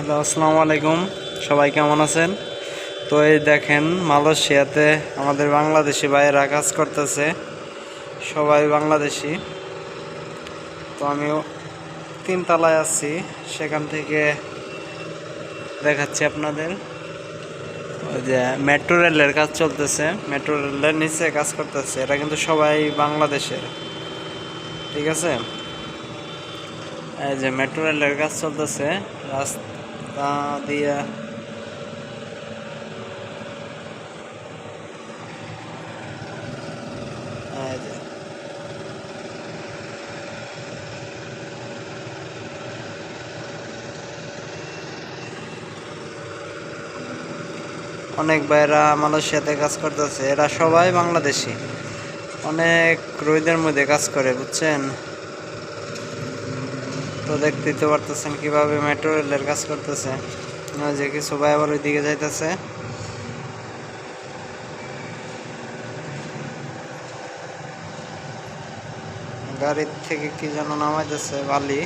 Hello, আসসালামু আলাইকুম। সবাই কেমন আছেন? তো এই দেখেন, মালয়েশিয়াতে আমাদের বাংলাদেশি ভাইয়েরা কাজ করতেছে। সবাই বাংলাদেশি। তো আমিও তিনতলায় আছি, সেখান থেকে দেখাচ্ছি আপনাদের। ওই যে মেট্রো রেলের কাজ চলতেছে, মেট্রো রেলের নিচে কাজ করতেছে। এটা কিন্তু সবাই বাংলাদেশের ঠিক আছে? এই যে মেট্রো রেলের কাজ চলতেছে, রাস্তা দিয়ে এই অনেক ভাইরা মালয়েশিয়াতে কাজ করতেছে। এরা সবাই বাংলাদেশি। অনেক রোদের মধ্যে কাজ করে, বুঝছেন? তো দেখতেই তো পারতেছেন কীভাবে মেট্রো রেলের কাজ করতেছে। যে কি সবাই আবার ওইদিকে যাইতেছে। গাড়ির থেকে কি যেন নামাইতেছে বালি।